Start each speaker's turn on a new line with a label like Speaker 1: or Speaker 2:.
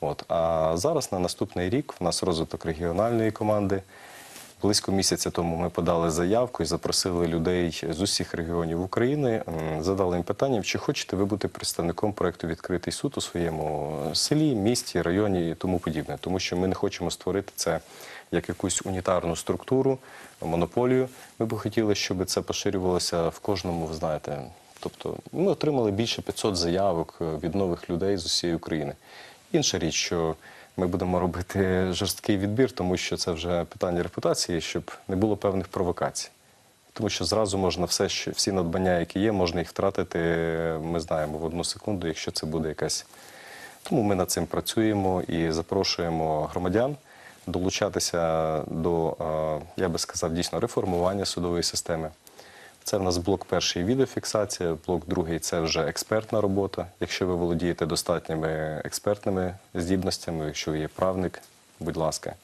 Speaker 1: От. А зараз на наступний рік в нас розвиток регіональної команди. Близько місяця тому ми подали заявку і запросили людей з усіх регіонів України. Задали їм питання, чи хочете ви бути представником проекту Відкритий суд у своєму селі, місті, районі і тому подібне. Тому що ми не хочемо створити це як якусь унітарну структуру, монополію. Ми б хотіли, щоб це поширювалося в кожному, ви знаєте. Тобто ми отримали більше 500 заявок е, від нових людей з усієї України. Інша річ, що ми будемо робити жорсткий відбір, тому що це вже питання репутації, щоб не було певних провокацій. Тому що зразу можна все, що всі надбання, які є, можна їх втратити. Ми знаємо в одну секунду, якщо це буде якась. Тому ми над цим працюємо і запрошуємо громадян долучатися до, е, я би сказав, дійсно реформування судової системи. Це в нас блок перший відеофіксація, блок другий це вже експертна робота. Якщо ви володієте достатніми експертними здібностями, якщо ви є правник, будь ласка.